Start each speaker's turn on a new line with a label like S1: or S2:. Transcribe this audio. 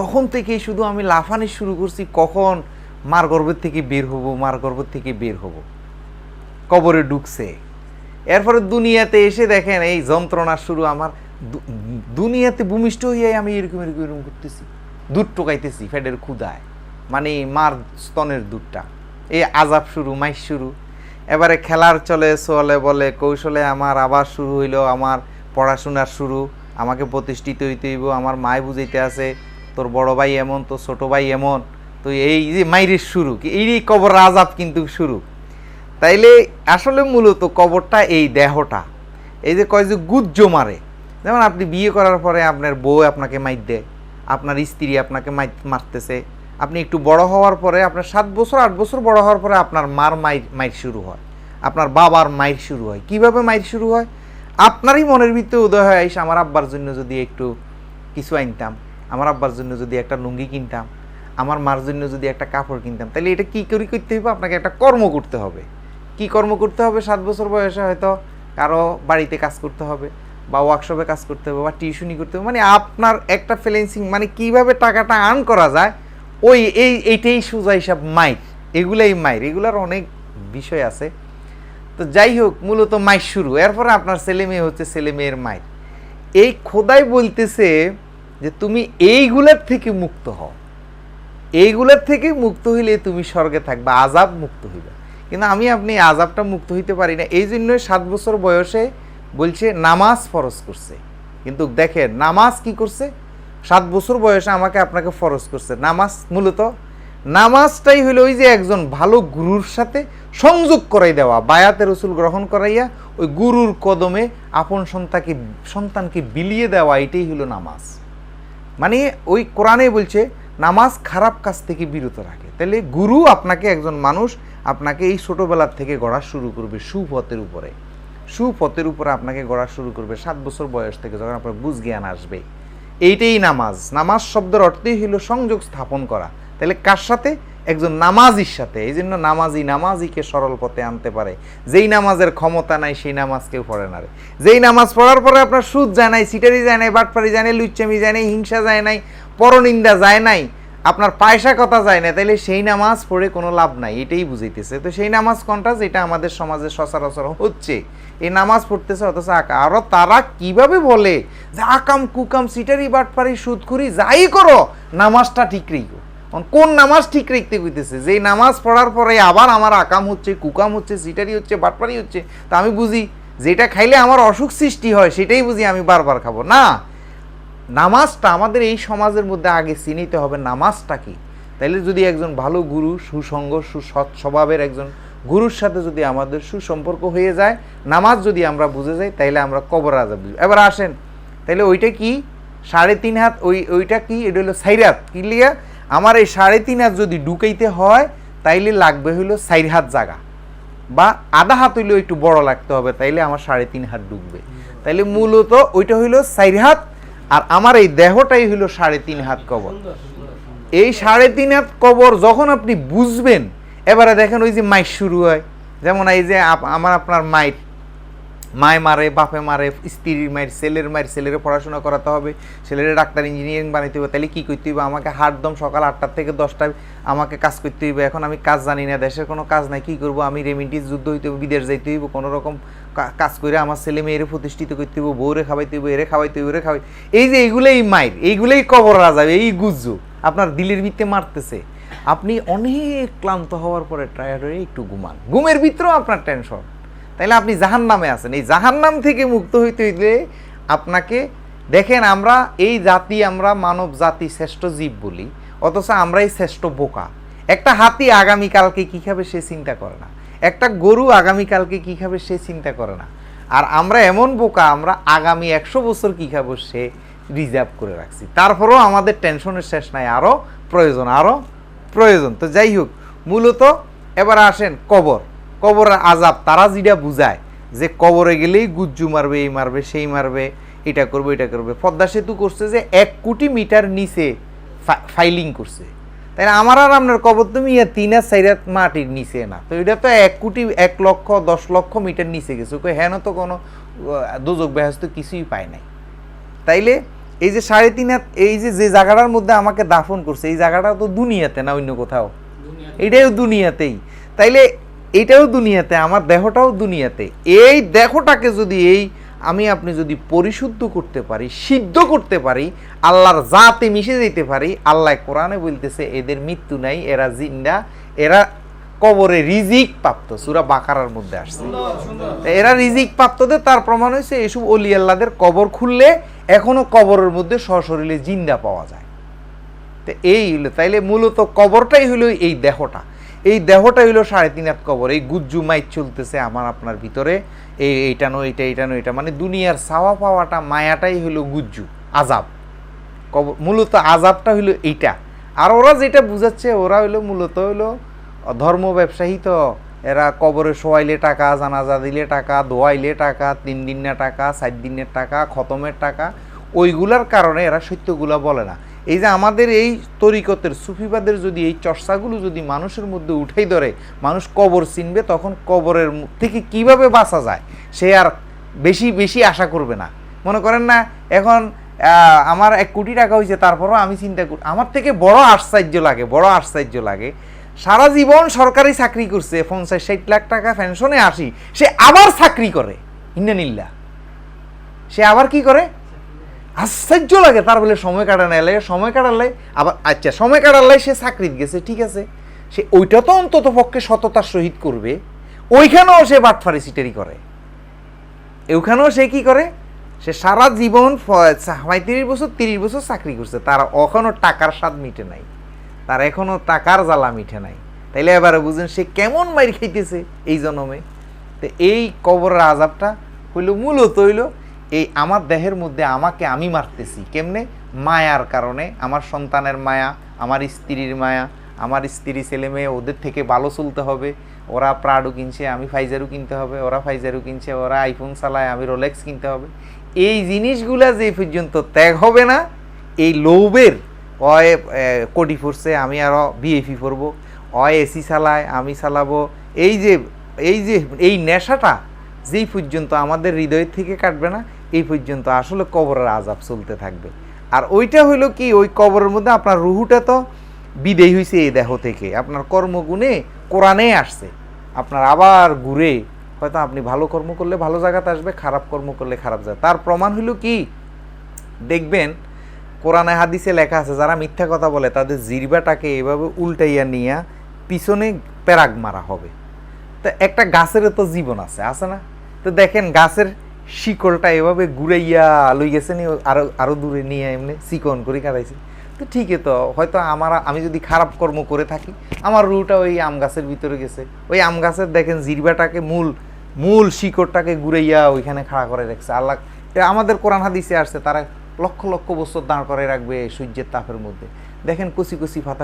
S1: তখন থেকেই শুধু আমি লাফানি শুরু করছি, কখন মার গর্ভের থেকে বের হব, মার গর্ভের থেকে বের হব। কবরে ঢুকছে। এরপরে দুনিয়াতে এসে দেখেন, এই যন্ত্রণা শুরু আমার। দুনিয়াতে ভূমিষ্ঠ হয়ে আমি এরকম এরকম এরকম করতেছি। দুধ টোকাইতেছি ফ্যাটের ক্ষুদায় মানে মার স্তনের দুধটা। এই আজাব শুরু মাইস শুরু। এবারে খেলার চলে চলে বলে, কৌশলে আমার আবার শুরু হইল, আমার পড়াশোনার শুরু। আমাকে প্রতিষ্ঠিত হইতে হইব, আমার মায় বুঝাইতে আছে। তোর বড় ভাই এমন, তোর ছোট ভাই এমন। তো এই যে মাইরের শুরু এই কবর আজাব কিন্তু শুরু। তাইলে আসলে মূলত কবরটা এই দেহটা। এই যে কয় যে গুজ্জ মারে। যেমন আপনি বিয়ে করার পরে আপনার বউ আপনাকে মাইর দেয়, আপনার স্ত্রী আপনাকে মারতেছে। আপনি একটু বড় হওয়ার পরে, আপনার সাত বছর, আট বছর বড় হওয়ার পরে আপনার মার মাইর মাইর শুরু হয়। আপনার বাবার মাইর শুরু হয়। কীভাবে মাইর শুরু হয়? আপনারই মনের ভিতরে উদয় হয় আমার আব্বার জন্য যদি একটু কিছু আনতাম। আমার আব্বার জন্য যদি একটা লুঙ্গি কিনতাম, আমার মার জন্য যদি একটা কাপড় কিনতাম তাহলে এটা কী করে করতে হবে আপনাকে একটা কর্ম করতে হবে। কি কর্ম করতে হবে? সাত বছর বয়সে হয়তো কারও বাড়িতে কাজ করতে হবে বা ওয়ার্কশপে কাজ করতে হবে বা টিউশনি করতে হবে। মানে আপনার একটা ফ্রিল্যান্সিং মানে কীভাবে টাকাটা আর্ন করা যায়, ওই এই, এইটাই সোজা হিসাব মাইর। এগুলাই মাইর। এগুলার অনেক বিষয় আছে। তো যাই হোক, মূলত মাইর শুরু। এরপরে আপনার ছেলে মেয়ে হচ্ছে ছেলে মেয়ের মাইর। এই খোদাই বলতেছে যে তুমি এইগুলার থেকে মুক্ত হও। এইগুলোর থেকে মুক্ত হইলে তুমি স্বর্গে থাকবে আজাব মুক্ত হইবে। কিন্তু আমি আপনি আজাবটা মুক্ত হইতে পারি না। এই জন্যই সাত বছর বয়সে বলছে, নামাজ ফরজ করছে। কিন্তু দেখেন, নামাজ কি করছে? সাত বছর বয়সে আমাকে আপনাকে ফরজ করছে। নামাজ মূলত, নামাজটাই হলো ওই যে একজন ভালো গুরুর সাথে সংযোগ করাই দেওয়া। বায়াতে রসুল গ্রহণ করাইয়া ওই গুরুর কদমে আপন সন্তানকে সন্তানকে বিলিয়ে দেওয়া, এটাই হলো নামাজ। মানে ওই কোরআনে বলছে, নামাজ খারাপ কাজ থেকে বিরত রাখে। তাহলে গুরু আপনাকে একজন মানুষ আপনাকে এই ছোটোবেলার থেকে গড়া শুরু করবে সুপথের উপরে। সুপথের উপরে আপনাকে গড়া শুরু করবে সাত বছর বয়স থেকে যখন আপনার বুঝ জ্ঞান আসবে। এইটাই নামাজ। নামাজ শব্দের অর্থই হলো সংযোগ স্থাপন করা। তাহলে কার সাথে? একজন নামাজির সাথে, এই জন্য নামাজি নামাজিকে সরল পথে আনতে পারে। যেই নামাজের ক্ষমতা নাই, সেই নামাজ কেউ পড়ে না রে। যেই নামাজ পড়ার পরে আপনার সুদ যায় নাই, সিটারি যায় নাই, বাটপারি যায় নাই, লুচ্চামি যায় নাই, হিংসা যায় নাই, পরনিন্দা যায় নাই, আপনার পয়সা কথা যায় না তাইলে সেই নামাজ পড়ে কোনো লাভ নাই, এটাই বুঝাইতেছে। তো সেই নামাজ কোনটা? যেটা আমাদের সমাজে সচরাচর হচ্ছে। এই নামাজ পড়তেছে অথচ আঁকা আরও তারা কীভাবে বলে যে, আকাম কুকাম, সিটারি, বাটপারি, সুদখুরি, যাই করো, নামাজটা ঠিক রেখো। কোন নামাজ ঠিক রাখতে কইতেছে যে নামাজ পড়ার পরে আবার আমার আকাম হচ্ছে, কুকাম হচ্ছে, সিটারি হচ্ছে, বাটপারি হচ্ছে, তা আমি বুঝি যেটা খাইলে আমার অসুখ সৃষ্টি হয় সেটাই বুঝি আমি বারবার খাব। না, নামাজটা আমাদের এই সমাজের মধ্যে আগে চিনিতে হবে নামাজটা কি? তাইলে যদি একজন ভালো গুরু সুসঙ্গ সুসৎ স্বভাবের একজন গুরুর সাথে যদি আমাদের সুসম্পর্ক হয়ে যায়, নামাজ যদি আমরা বুঝে যাই, তাইলে আমরা কবর আজাব এবার আসেন, তাইলে ওইটা কি? সাড়ে তিন হাত, ওই, ওইটা কি? এটা হলো সাইরাত। কি লিয়া? আমার এই সাড়ে তিন হাত যদি ঢুকাইতে হয়, তাইলে লাগবে হইল সাইর হাত জায়গা বা আধা হাত হইলেও একটু বড় লাগতে হবে, তাইলে আমার সাড়ে তিন হাত ঢুকবে। তাইলে মূলত ওইটা হইল সাইর হাত, আর আমার এই দেহটাই হইল সাড়ে তিন হাত কবর। এই সাড়ে তিন হাত কবর যখন আপনি বুঝবেন, এবারে দেখেন ওই যে মাইর শুরু হয়। যেমন এই যে আমার আপনার মাইর মায় মারে, বাপে মারে, স্ত্রীর মায়ের, ছেলের মায়ের, ছেলের পড়াশোনা করাতে হবে, ছেলের ডাক্তার, ইঞ্জিনিয়ারিং বানাইতে হবে তাহলে কী করতে হবে আমাকে হাটদম সকাল আটটার থেকে দশটায় আমাকে কাজ করতে হইবে। এখন আমি কাজ জানি না, দেশের কোনো কাজ নাই, কী করব? আমি রেমিডিস যুদ্ধ হইতে হবে বিদেশ যাইতে হইব কোনো রকম কাজ করে আমার ছেলে মেয়েরে প্রতিষ্ঠিত করতে হইব, বউরে খাওয়াইতে হইব, এরে খাওয়াইতে হইব এরে খাওয়াই, এই যে এইগুলোই মায়ের, এইগুলোই কবর যাবে এই গুজ্জু, আপনার দিলের ভিত্তে মারতেছে। আপনি অনেক ক্লান্ত হওয়ার পরে হয়ে একটু ঘুমান। ঘুমের ভিতরেও আপনার টেনশন তাইলে আপনি জাহান নামে আছেন। এই জাহান নাম থেকে মুক্ত হইতে হইলে আপনাকে, দেখেন আমরা এই জাতি আমরা মানব জাতি শ্রেষ্ঠ জীব বলি, অথচ আমরাই শ্রেষ্ঠ বোকা। একটা হাতি আগামীকালকে কী খাবে সে চিন্তা করে না। একটা গরু আগামীকালকে কী খাবে সে চিন্তা করে না। আর আমরা এমন বোকা, আমরা আগামী একশো বছর কী খাব সে রিজার্ভ করে রাখছি। তারপরেও আমাদের টেনশনের শেষ নাই আরও প্রয়োজন আরও প্রয়োজন। তো যাই হোক, মূলত এবার আসেন কবর। কবরের আজাব তারা যেটা বুঝায় যে কবরে গেলেই গুজ্জু মারবে এই মারবে সেই মারবে এটা করবে এটা করবে। পদ্মা সেতু করছে যে এক কোটি মিটার নিচে ফাইলিং করছে। তাই আমার আর আপনার কবর তুমি ইয়া তিন আর চার হাত মাটির নিচে না। তো এটা তো এক কোটি এক লক্ষ দশ লক্ষ মিটার নিচে গেছে। কই হেন তো কোনো দুযোগ বেহাস তো কিছুই পায় নাই। তাইলে এই যে সাড়ে তিন হাত এই যে যে জায়গাটার মধ্যে আমাকে দাফন করছে এই জায়গাটা তো দুনিয়াতে না অন্য কোথাও? এটাও দুনিয়াতেই। তাইলে এটাও দুনিয়াতে, আমার দেহটাও দুনিয়াতে। এই দেহটাকে যদি এই আমি আপনি যদি পরিশুদ্ধ করতে পারি, সিদ্ধ করতে পারি, আল্লাহর জাতে মিশে যেতে পারি, আল্লাহ কোরআনে বলতেছে, এদের মৃত্যু নাই, এরা জিন্দা, এরা কবরে রিজিক প্রাপ্ত। সুরা বাকারার মধ্যে আসছে। এরা রিজিক প্রাপ্তদের, তার প্রমাণ হয়েছে এসব অলি আল্লাদের কবর খুললে এখনও কবরের মধ্যে সশরীরে জিন্দা পাওয়া যায়। তো এই হইল, তাইলে মূলত কবরটাই হইল এই দেহটা। এই দেহটা হইল সাড়ে তিন হাত কবর। এই গুজ্জু মাইক চলতেছে আমার আপনার ভিতরে। এই এইটা নো এইটা এইটা নো এটা মানে দুনিয়ার সাওয়া পাওয়াটা, মায়াটাই হইল গুজ্জু, আজাব। কবর মূলত আজাবটা হইল এইটা। আর ওরা যেটা বুঝাচ্ছে, ওরা হইল মূলত হইল ধর্ম ব্যবসায়ী তো। এরা কবরে শোয়াইলে টাকা, জানাজা দিলে টাকা, দোয়াইলে টাকা, তিন দিনের টাকা, চার দিনের টাকা, খতমের টাকা। ওইগুলার কারণে এরা সত্যগুলা বলে না। এই যে আমাদের এই তরিকতের সুফিবাদের যদি এই চর্চাগুলো যদি মানুষের মধ্যে উঠেই ধরে, মানুষ কবর চিনবে, তখন কবরের থেকে কীভাবে বাঁচা যায়? সে আর বেশি বেশি আশা করবে না। মনে করেন না, এখন আমার এক কোটি টাকা হয়েছে, তারপরও আমি চিন্তা করি, আমার থেকে বড় আশ্চর্য লাগে, বড় আশ্চর্য লাগে। সারা জীবন সরকারি চাকরি করছে, পঞ্চাশ ষাট লাখ টাকা পেনশনে আসি, সে আবার চাকরি করে ইন্দানিল্লা সে আবার কি করে? আশ্চর্য লাগে, তার বলে সময় কাটানো এলে সময় কাটালে আবার আচ্ছা সময় কাটালে সে চাকরিত গেছে, ঠিক আছে। সে ওইটা তো অন্তত পক্ষে সততার সহিত করবে, ওইখানেও সে বাটফারি সিটারি করে। ওইখানেও সে কি করে? সে সারা জীবন পঁয়ত্রিশ বছর, তিরিশ বছর চাকরি করছে, তার এখনও টাকার স্বাদ মিটে নাই, তার এখনও টাকার জ্বালা মিটে নাই। তাইলে এবারে বুঝেন সে কেমন মাইর খাইতেছে এই জন্মে। তো এই কবরের আজাবটা হইল, মূলত হইল এই আমার দেহের মধ্যে আমাকে আমি মারতেছি। কেমনে? মায়ার কারণে। আমার সন্তানের মায়া, আমার স্ত্রীর মায়া, আমার স্ত্রী ছেলে মেয়ে, ওদের থেকে ভালো চলতে হবে। ওরা প্রাডো কিনছে, আমি ফাইজারও কিনতে হবে। ওরা ফাইজারও কিনছে, ওরা আইফোন চালায়, আমি রোলেক্স কিনতে হবে। এই জিনিসগুলা যে পর্যন্ত ত্যাগ হবে না, এই লোভের অয় কোটি ফুরছে আমি আরও বিএফি করব অয় এসি চালায়, আমি চালাবো। এই যে এই যে, এই নেশাটা যেই পর্যন্ত আমাদের হৃদয় থেকে কাটবে না এই পর্যন্ত আসলে কবরের আজাব চলতে থাকবে। আর ওইটা হইল কি, ওই কবরের মধ্যে আপনার রুহুটা তো বিদেয় হয়েছে এই দেহ থেকে। আপনার কর্মগুণে কোরআনে আসছে। আপনার আবার ঘুরে হয়তো আপনি ভালো কর্ম করলে ভালো জায়গাতে আসবে, খারাপ কর্ম করলে খারাপ জায়গা তার প্রমাণ হইল কি, দেখবেন কোরআনে, হাদিসে লেখা আছে, যারা মিথ্যা কথা বলে, তাদের জিরবাটাকে এভাবে উল্টাইয়া নিয়া পিছনে প্যারাগ মারা হবে। তো একটা গাছের তো জীবন আছে আছে না? তো দেখেন গাছের শিকড়টা এভাবে ঘুরাইয়া লই গেছে নি, আরও আরও দূরে নিয়ে এমনি চিকন করে কাটাইছে। তো ঠিকই তো, হয়তো আমার, আমি যদি খারাপ কর্ম করে থাকি, আমার রুটা ওই আম গাছের ভিতরে গেছে। ওই আম গাছের দেখেন জিরবাটাকে মূল মূল শিকড়টাকে ঘুরাইয়া ওইখানে খাড়া করে রাখছে। আল্লাহ আমাদের কোরআন হাদিসে আসছে, তারা লক্ষ লক্ষ বছর দাঁড় করে রাখবে সূর্যের তাপের মধ্যে। দেখেন কচি কচি পাতা